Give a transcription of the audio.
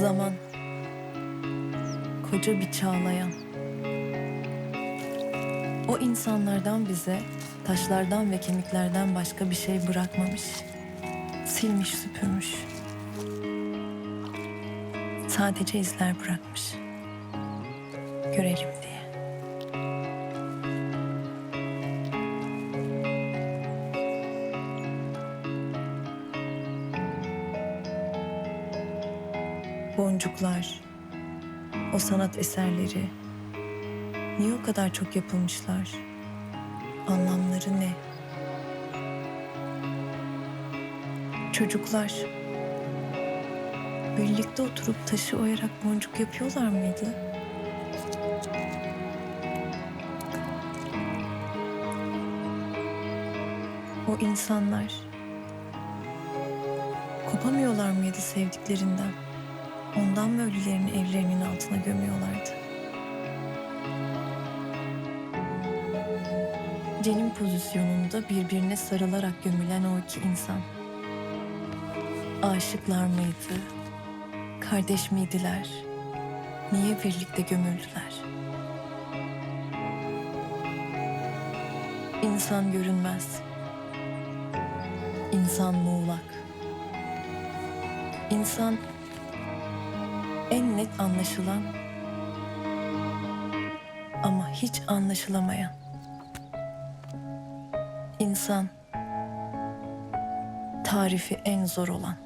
Zaman. Koca bir çağlayan. O insanlardan bize taşlardan ve kemiklerden başka bir şey bırakmamış. Silmiş, süpürmüş. Sadece izler bırakmış. Görelim diye. Boncuklar, o sanat eserleri niye o kadar çok yapılmışlar? Anlamları ne? Çocuklar birlikte oturup taşı oyarak boncuk yapıyorlar mıydı? O insanlar kopamıyorlar mıydı sevdiklerinden? Ondan mı ölülerini evlerinin altına gömüyorlardı? Cenin pozisyonunda birbirine sarılarak gömülen o iki insan. Aşıklar mıydı? Kardeş miydiler? Niye birlikte gömüldüler? İnsan görünmez. İnsan muğlak. İnsan en net anlaşılan ama hiç anlaşılamayan. İnsan tarifi en zor olan.